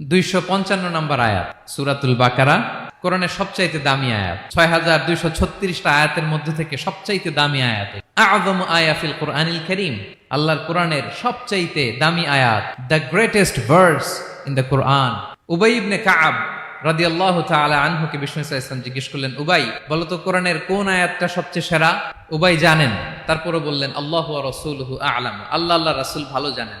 দুইশো পঞ্চান্ন নম্বর আয়াত, সুরাতুল বাকারা, কোরআনের সবচাইতে দামি আয়াত। ছয় হাজার দুইশো ছত্রিশটা আয়াতের মধ্যে থেকে সবচাইতে দামি আয়াত আদম আয়াফিল কোরআনিল করিম, আল্লাহর কোরআনের সবচাইতে দামি আয়াত, the greatest verse in the Quran. Ubayy Ka'b রাদিয়াল্লাহু তাআলা আনহুকে বিষ্ণু ইসলাম জিজ্ঞেস করলেন, উবাই বলো তো কোরআনের কোন আয়াতটা সবচেয়ে সেরা? উবাই জানেন। তারপরে বললেন, আল্লাহ রসুল আ'লাম। আল্লাহ আল্লাহ, রাসূল ভালো জানেন।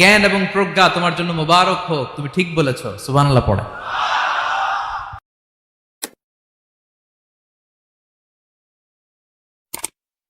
জ্ঞান এবং প্রজ্ঞা তোমার জন্য মোবারক হোক। তুমি ঠিক বলেছ। সুবহানাল্লাহ পড়ে।